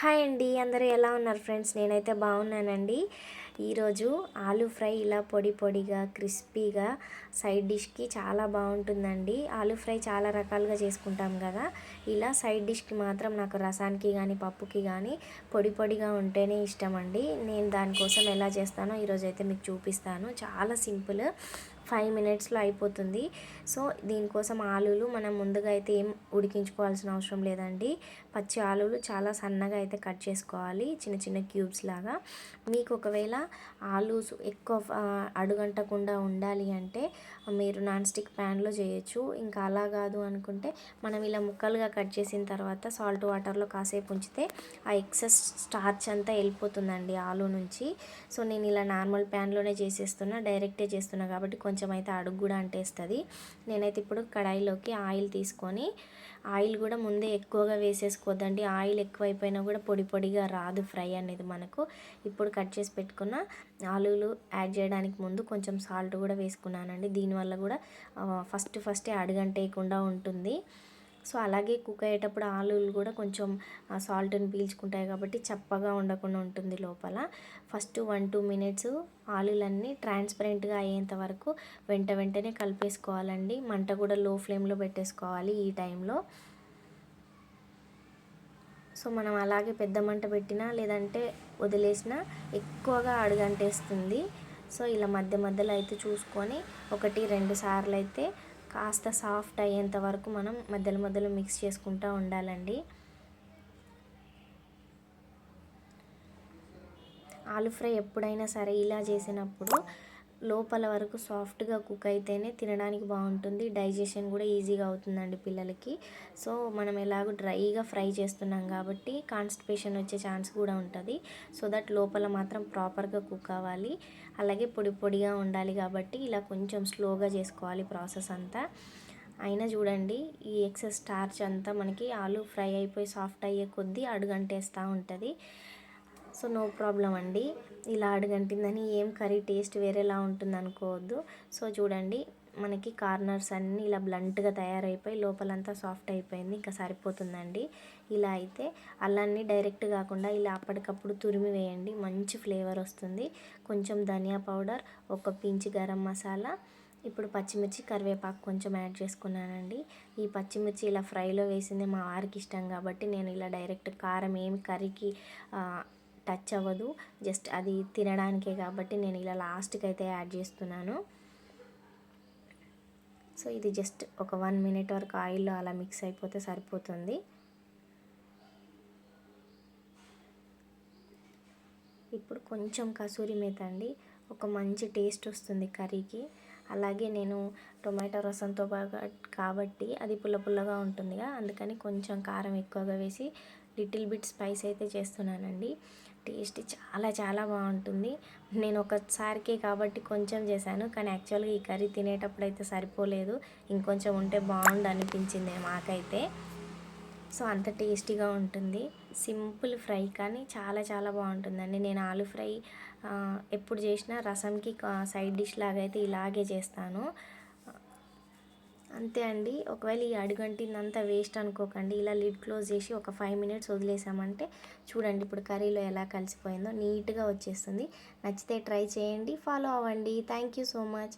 Hi అండి అందరూ ఎలా ఉన్నారు ఫ్రెండ్స్? నేనైతే బాగున్నానండి. ఈరోజు ఆలూ ఫ్రై ఇలా పొడి పొడిగా క్రిస్పీగా సైడ్ డిష్కి చాలా బాగుంటుందండి. ఆలూ ఫ్రై చాలా రకాలుగా చేసుకుంటాం కదా. ఇలా సైడ్ డిష్కి మాత్రం నాకు రసానికి కానీ పప్పుకి కానీ పొడి పొడిగా ఉంటేనే ఇష్టం అండి నేను దానికోసం ఎలా చేస్తానో ఈరోజు అయితే మీకు చూపిస్తాను. చాలా సింపుల్ ఫైవ్ మినిట్స్లో అయిపోతుంది. సో దీనికోసం ఆలులు మనం ముందుగా అయితే ఏం ఉడికించుకోవాల్సిన అవసరం లేదండి. పచ్చి ఆలులు చాలా సన్నగా అయితే కట్ చేసుకోవాలి. చిన్న చిన్న క్యూబ్స్ లాగా. మీకు ఒకవేళ ఆలూస్ ఎక్కువ అడుగంటకుండా ఉండాలి అంటే మీరు నాన్ స్టిక్ ప్యాన్లో చేయొచ్చు. ఇంకా అలా కాదు అనుకుంటే మనం ఇలా ముక్కలుగా కట్ చేసిన తర్వాత సాల్ట్ వాటర్లో కాసేపు ఉంచితే ఆ ఎక్సెస్ స్టార్చ్ అంతా వెళ్ళిపోతుందండి ఆలు నుంచి. సో నేను ఇలా నార్మల్ ప్యాన్లోనే చేసేస్తున్నా డైరెక్టే చేస్తున్నా కాబట్టి కొంచెం కొంచెం అయితే అడుగు కూడా అంటేస్తుంది. నేనైతే ఇప్పుడు కడాయిలోకి ఆయిల్ తీసుకొని ఆయిల్ కూడా ముందే ఎక్కువగా వేసేసుకోవద్దండి. ఆయిల్ ఎక్కువైపోయినా కూడా పొడి పొడిగా రాదు ఫ్రై అనేది మనకు. ఇప్పుడు కట్ చేసి పెట్టుకున్న ఆలులు యాడ్ చేయడానికి ముందు కొంచెం సాల్ట్ కూడా వేసుకున్నానండి. దీనివల్ల కూడా ఫస్ట్ ఫస్టే అడుగంటేయకుండా ఉంటుంది. సో అలాగే కుక్ అయ్యేటప్పుడు ఆలులు కూడా కొంచెం సాల్ట్ని పీల్చుకుంటాయి కాబట్టి చప్పగా ఉండకుండా ఉంటుంది లోపల. ఫస్ట్ వన్ టూ మినిట్స్ ఆలులన్నీ ట్రాన్స్పరెంట్గా అయ్యేంత వరకు వెంట వెంటనే కలిపేసుకోవాలండి. మంట కూడా లో ఫ్లేమ్లో పెట్టేసుకోవాలి ఈ టైంలో. సో మనం అలాగే పెద్ద మంట పెట్టినా లేదంటే వదిలేసినా ఎక్కువగా అడుగంటేస్తుంది. సో ఇలా మధ్య మధ్యలో అయితే చూసుకొని ఒకటి రెండు సార్లు అయితే కాస్త సాఫ్ట్ అయ్యేంత వరకు మనం మధ్యలో మధ్యలో మిక్స్ చేసుకుంటూ ఉండాలండి. ఆలు ఫ్రై ఎప్పుడైనా సరే ఇలా చేసినప్పుడు లోపల వరకు సాఫ్ట్గా కుక్ అయితేనే తినడానికి బాగుంటుంది. డైజెషన్ కూడా ఈజీగా అవుతుందండి పిల్లలకి. సో మనం ఎలాగో డ్రైగా ఫ్రై చేస్తున్నాం కాబట్టి కాన్స్టిపేషన్ వచ్చే ఛాన్స్ కూడా ఉంటుంది. సో దట్ లోపల మాత్రం ప్రాపర్గా కుక్ అవ్వాలి. అలాగే పొడి పొడిగా ఉండాలి కాబట్టి ఇలా కొంచెం స్లోగా చేసుకోవాలి ప్రాసెస్ అంతా. అయినా చూడండి ఈ ఎక్సెస్ స్టార్చ్ అంతా మనకి ఆలు ఫ్రై అయిపోయి సాఫ్ట్ అయ్యే కొద్దీ అడుగంటేస్తూ ఉంటుంది. సో నో ప్రాబ్లం అండి. ఇలా అడుగంటిందని ఏం కర్రీ టేస్ట్ వేరేలా ఉంటుంది అనుకోవద్దు సో చూడండి మనకి కార్నర్స్ అన్నీ ఇలా బ్లంట్గా తయారైపోయి లోపలంతా సాఫ్ట్ అయిపోయింది ఇంకా సరిపోతుందండి. ఇలా అయితే అల్లాన్ని డైరెక్ట్ కాకుండా ఇలా అప్పటికప్పుడు తురిమి వేయండి మంచి ఫ్లేవర్ వస్తుంది. కొంచెం ధనియా పౌడర్ ఒక పించి గరం మసాలా ఇప్పుడు పచ్చిమిర్చి కరివేపాకు కొంచెం యాడ్ చేసుకున్నానండి. ఈ పచ్చిమిర్చి ఇలా ఫ్రైలో వేసింది మా వారికి ఇష్టం కాబట్టి నేను ఇలా డైరెక్ట్ కారం ఏమి కర్రీకి టచ్ అవ్వదు. జస్ట్ అది తినడానికే కాబట్టి నేను ఇలా లాస్ట్కి అయితే యాడ్ చేస్తున్నాను. సో ఇది జస్ట్ ఒక వన్ మినిట్ వరకు ఆయిల్లో అలా మిక్స్ అయిపోతే సరిపోతుంది. ఇప్పుడు కొంచెం కసూరి మేత అండి. ఒక మంచి టేస్ట్ వస్తుంది కర్రీకి. అలాగే నేను టొమాటో రసంతో బాగా కాబట్టి అది పుల్ల పుల్లగా ఉంటుందిగా అందుకని కొంచెం కారం ఎక్కువగా వేసి లిటిల్ బిట్ స్పైస్ అయితే చేస్తున్నానండి. టేస్ట్ చాలా చాలా బాగుంటుంది. నేను ఒకసారికే కాబట్టి కొంచెం చేశాను. కానీ యాక్చువల్గా ఈ కర్రీ తినేటప్పుడు అయితే సరిపోలేదు. ఇంకొంచెం ఉంటే బాగుండు అనిపించింది మాకైతే. సో అంత టేస్టీగా ఉంటుంది. సింపుల్ ఫ్రై కానీ చాలా చాలా బాగుంటుందండి. నేను ఆలు ఫ్రై ఎప్పుడు చేసినా రసంకి సైడ్ డిష్ లాగా అయితే ఇలాగే చేస్తాను. అంతే అండి. ఒకవేళ ఈ అడుగంటిందంతా వేస్ట్ అనుకోకండి. ఇలా లిడ్ క్లోజ్ చేసి ఒక ఫైవ్ మినిట్స్ వదిలేసామంటే చూడండి ఇప్పుడు కర్రీలో ఎలా కలిసిపోయిందో నీట్గా వచ్చేస్తుంది. నచ్చితే ట్రై చేయండి ఫాలో అవ్వండి. Thank you so much.